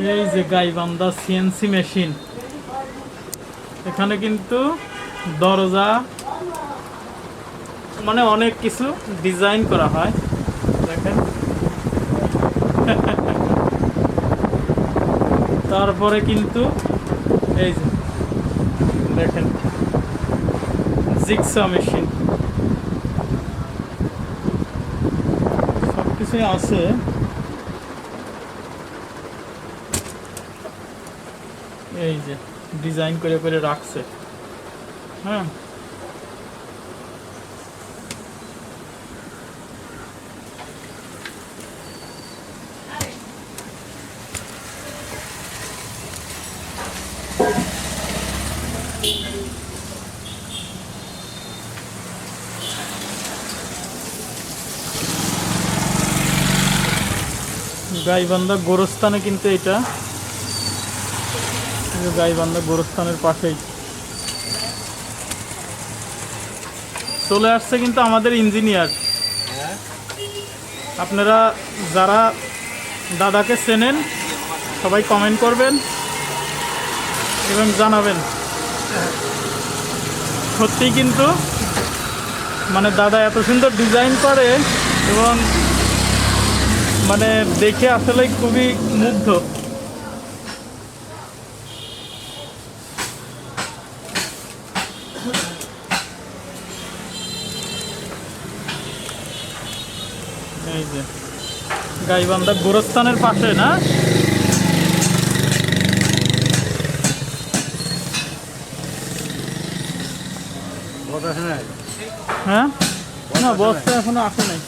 এই যে Gaibandha CNC machine এখানে কিন্তু দরজা মানে অনেক কিছু ডিজাইন করা হয়। দেখেন। তারপরে কিন্তু এই যে, দেখেন জিক্সা মেশিন সব কিছুই আছে। এই যে ডিজাইন করে করে রাখছে। হ্যাঁ? গাইবান্ধা গোরস্থানে কিন্তু এটা এই যে গাইবান্ধা গোরস্থানের পাশেই। চলে আসছে কিন্তু আমাদের ইঞ্জিনিয়ার। আপনারা যারা দাদাকে চেনেন, সবাই কমেন্ট করবেন এবং জানাবেন। সত্যি কিন্তু মানে দাদা এত সুন্দর ডিজাইন করে এবং মানে দেখে আসলে খুবই মুগ্ধ। এই যে গাইবান্ধা গোরস্থানের পাশে না? হ্যাঁ? না বস্তা এখনও আসে নাই।